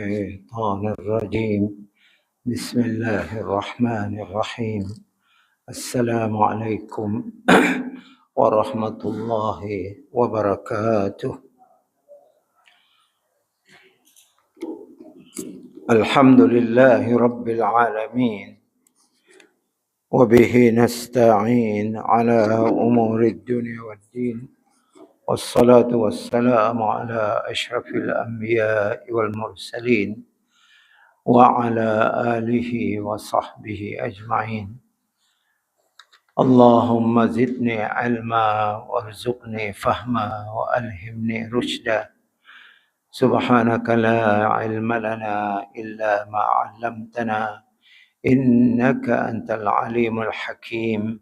الشيطان الرجيم. بسم الله الرحمن الرحيم. السلام عليكم ورحمة الله وبركاته. الحمد لله رب العالمين. وبه نستعين على أمور الدنيا والدين. والصلاة والسلام على أشرف الأنبياء والمرسلين وعلى آله وصحبه أجمعين. اللهم زدني علما وارزقني فهما وألهمني رشدا. سبحانك لا علم لنا إلا ما علمتنا. إنك أنت العليم الحكيم.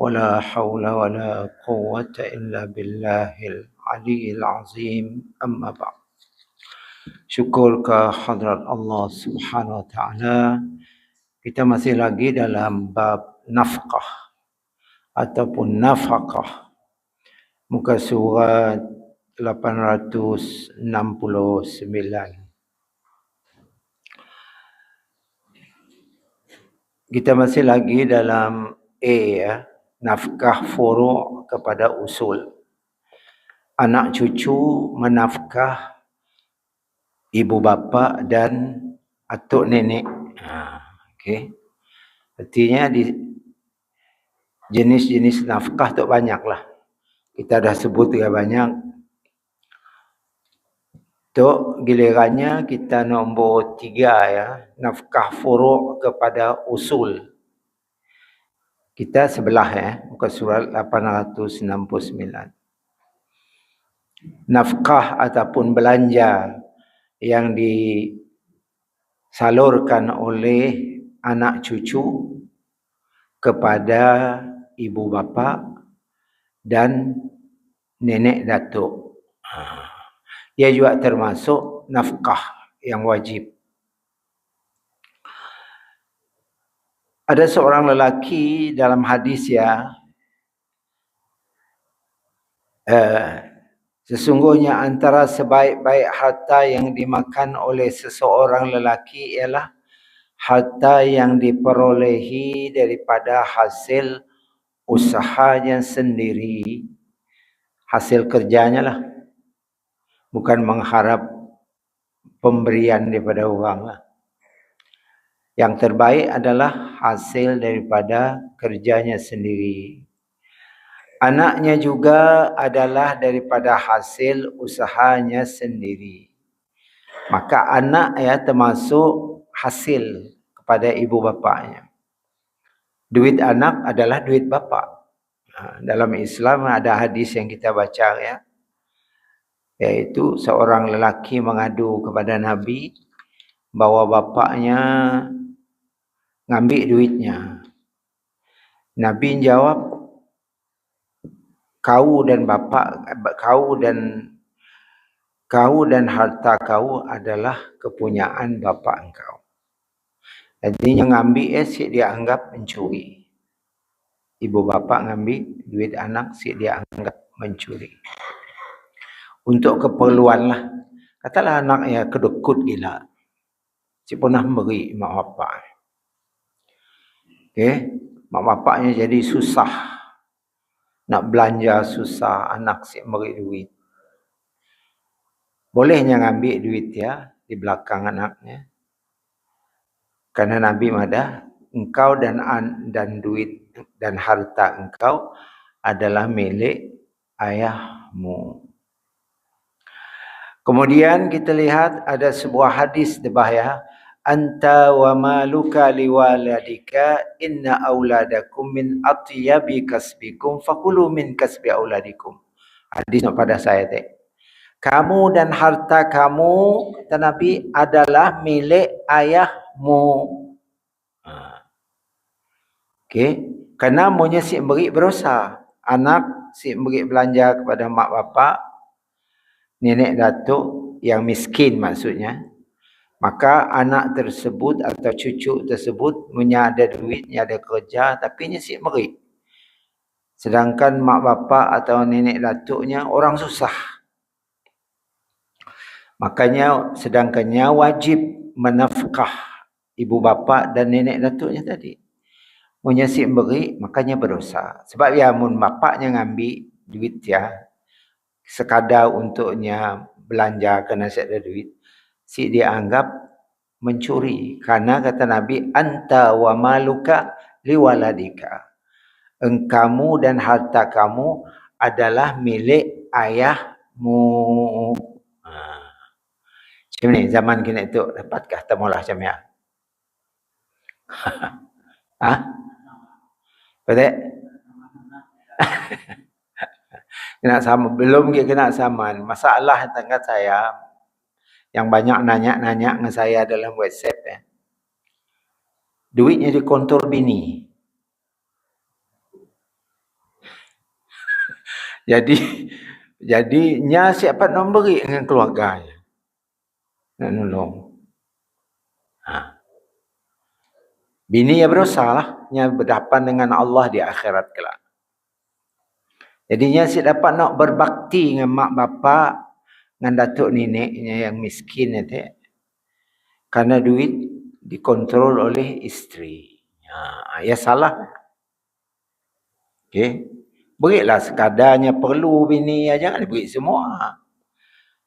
ولا حول ولا قوة إلا بالله العلي العظيم أما بعد Syukur ke hadrat Allah subhanahu wa ta'ala Kita masih lagi dalam bab nafkah Ataupun nafkah Muka surat 869 Kita masih lagi dalam A ya nafkah furu' kepada usul. Anak cucu menafkah ibu bapa dan atuk nenek. Ha, okay. Artinya di jenis-jenis nafkah tu banyaklah. Kita dah sebut dia banyak. Tu gilirannya kita nombor tiga ya. Nafkah furu' kepada usul kita sebelah ya muka surat 869 nafkah ataupun belanja yang disalurkan oleh anak cucu kepada ibu bapa dan nenek datuk. Ha. ia juga termasuk nafkah yang wajib Ada seorang lelaki dalam hadis ya. Uh, sesungguhnya antara sebaik-baik harta yang dimakan oleh seseorang lelaki ialah harta yang diperolehi daripada hasil usahanya sendiri. Hasil kerjanya lah. Bukan mengharap pemberian daripada orang lah. Yang terbaik adalah hasil daripada kerjanya sendiri. Anaknya juga adalah daripada hasil usahanya sendiri. Maka anak ya termasuk hasil kepada ibu bapaknya. Duit anak adalah duit bapa. Ha, dalam Islam ada hadis yang kita baca ya. Yaitu seorang lelaki mengadu kepada Nabi bahawa bapaknya ngambil duitnya. Nabi jawab, kau dan bapa kau dan kau dan harta kau adalah kepunyaan bapa engkau. Jadi yang ngambil eh, si dia anggap mencuri. Ibu bapa ngambil duit anak si dia anggap mencuri. Untuk keperluan lah. Katalah anak ya kedekut gila. Si pernah beri mak bapak. Okay. Mak bapaknya jadi susah. Nak belanja susah. Anak si beri duit. Bolehnya ngambil duit ya. Di belakang anaknya. Karena Nabi Madah. Engkau dan dan duit dan harta engkau adalah milik ayahmu. Kemudian kita lihat ada sebuah hadis debah ya anta wa maluka liwaladika inna auladakum min atyabi kasbikum fakulu min kasbi auladikum. Hadis pada saya teh kamu dan harta kamu Nabi adalah milik ayahmu. Ha. okey. Kerana monya si beri berusaha anak si beri belanja kepada mak bapak nenek datuk yang miskin maksudnya Maka anak tersebut atau cucu tersebut punya ada duit, ada kerja tapi nya si merik. Sedangkan mak bapak atau nenek datuknya orang susah. Makanya sedangkannya wajib menafkah ibu bapa dan nenek datuknya tadi. Menyesik beri, makanya berdosa. Sebab ya mun bapaknya ngambil duit ya, sekadar untuknya belanja kena ada duit, si dia anggap mencuri. Karena kata Nabi, anta wa maluka liwaladika. Engkamu dan harta kamu adalah milik ayahmu. Macam ni zaman kena itu dapatkah temulah macam ya? ha? Betul? kena sama belum kena sama. Masalah tangga saya yang banyak nanya-nanya dengan saya dalam WhatsApp ya. Duitnya dikontrol bini. jadi jadinya siapa nomberi dengan keluarganya nak nolong. Ha. Bini yang berusaha lah, yang berdapan dengan Allah di akhirat kelak. Jadinya si dapat nak berbakti dengan mak bapak, dengan datuk neneknya yang miskin itu. Karena duit dikontrol oleh isteri. Ha, ya salah. Okay. Berilah sekadarnya perlu bini, ya jangan beri semua.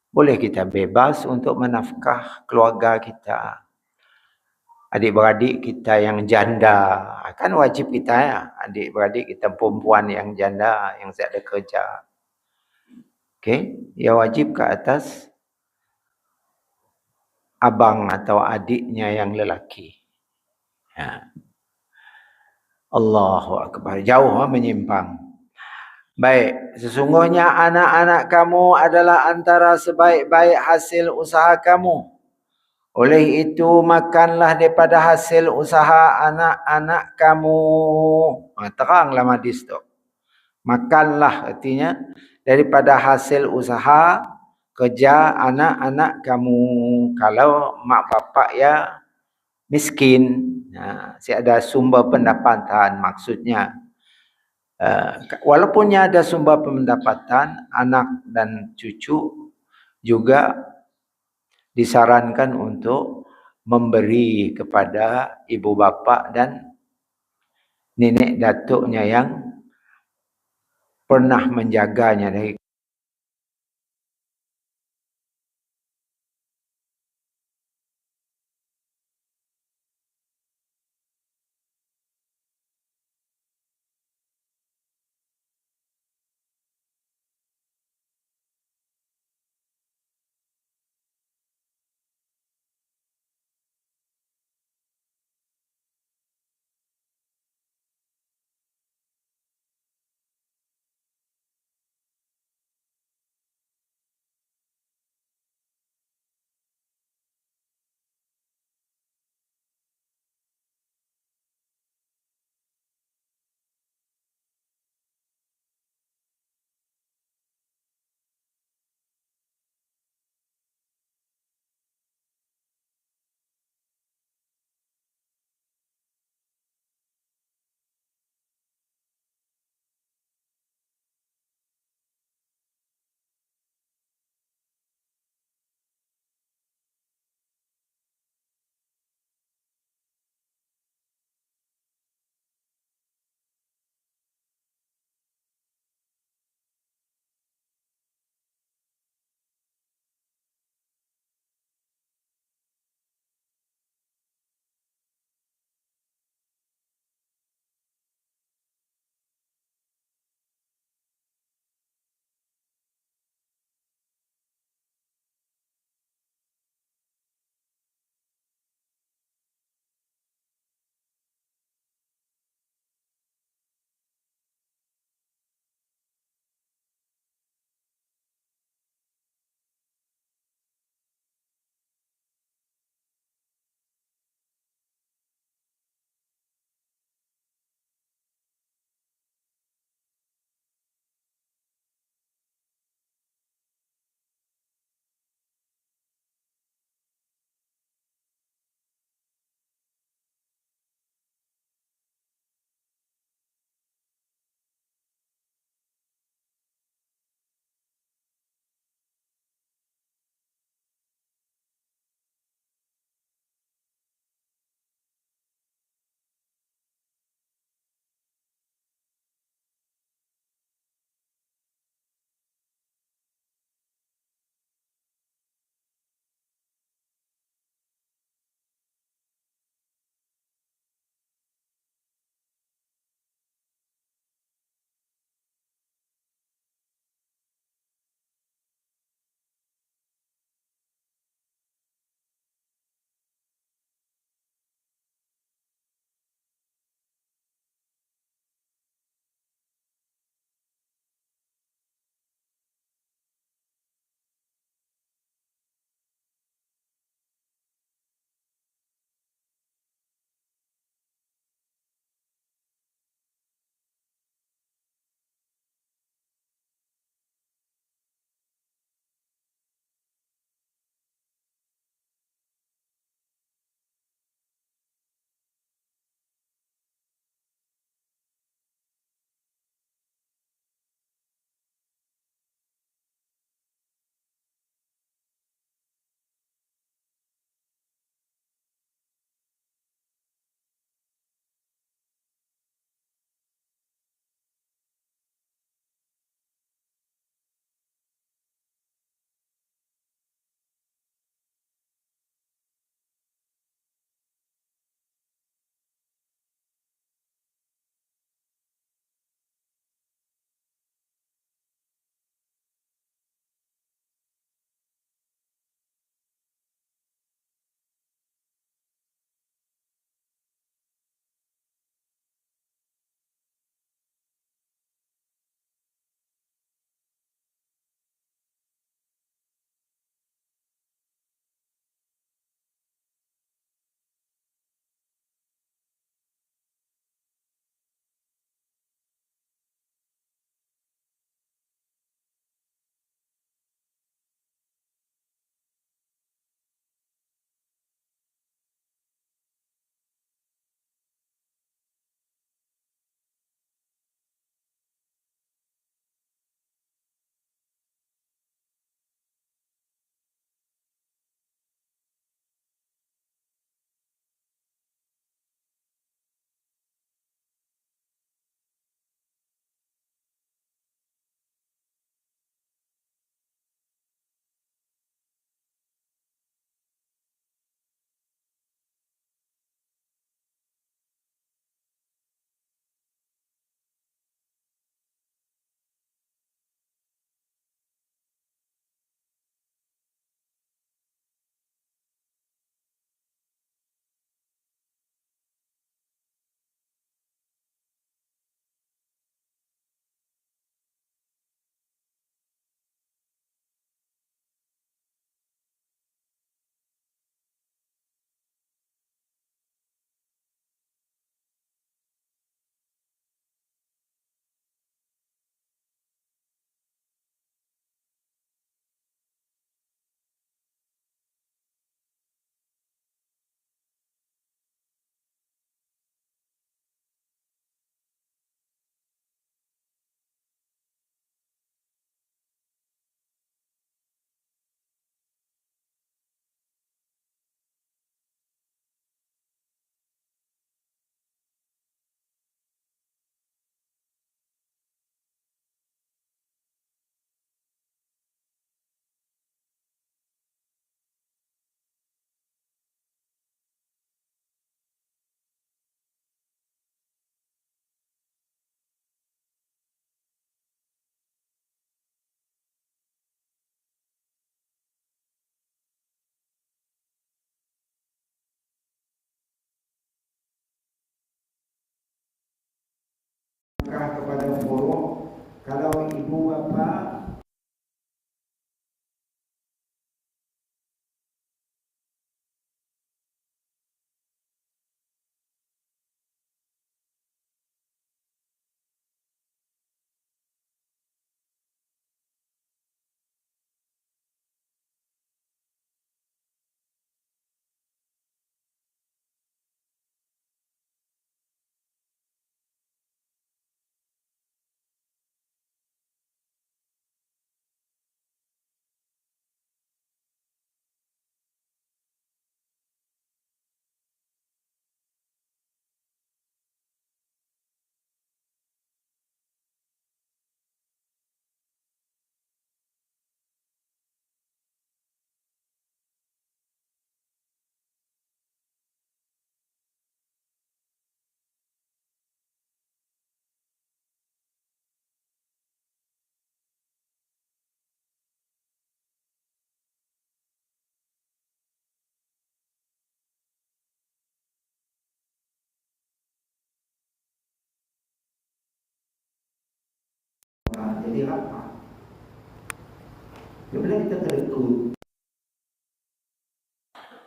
Boleh kita bebas untuk menafkah keluarga kita. Adik-beradik kita yang janda. Kan wajib kita ya. Adik-beradik kita perempuan yang janda. Yang saya ada kerja. Okay. Ya wajib ke atas abang atau adiknya yang lelaki. Ya. Allahu Akbar. Jauh menyimpang. Baik, sesungguhnya anak-anak kamu adalah antara sebaik-baik hasil usaha kamu. Oleh itu, makanlah daripada hasil usaha anak-anak kamu. Ha, teranglah hadis tu. Makanlah artinya daripada hasil usaha kerja anak-anak kamu. Kalau mak bapak ya miskin, ha, si ada sumber pendapatan maksudnya. Eh, walaupun ada sumber pendapatan anak dan cucu juga disarankan untuk memberi kepada ibu bapa dan nenek datuknya yang pernah menjaganya. dari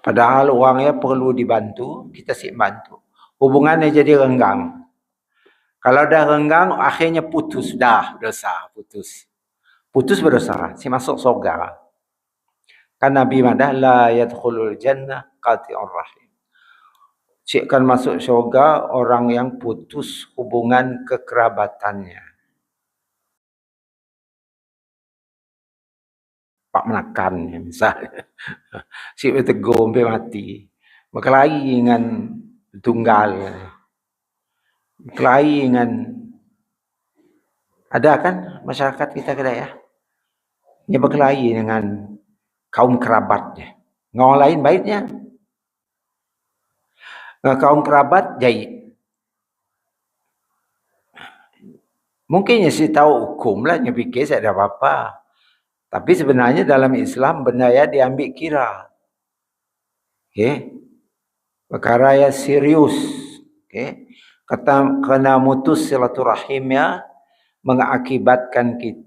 Padahal orangnya perlu dibantu, kita sih bantu. Hubungannya jadi renggang. Kalau dah renggang, akhirnya putus. Dah dosa, putus. Putus berdosa, si masuk surga. Kan Nabi madah, la yadkhulul jannah qati'ur rahim. Cik kan masuk syurga orang yang putus hubungan kekerabatannya. Pak menakan misalnya. Si bertegur sampai mati. Berkelahi dengan tunggal. Berkelahi dengan ada kan masyarakat kita kedai ya. Dia berkelahi dengan kaum kerabatnya. Orang lain baiknya. Dengan kaum kerabat jahit. Mungkin dia tahu hukum lah. Dia fikir saya ada apa-apa. Tapi sebenarnya dalam Islam benda yang diambil kira. Okay. Perkara yang serius. Okay. Kata, kena mutus silaturahim ya mengakibatkan kita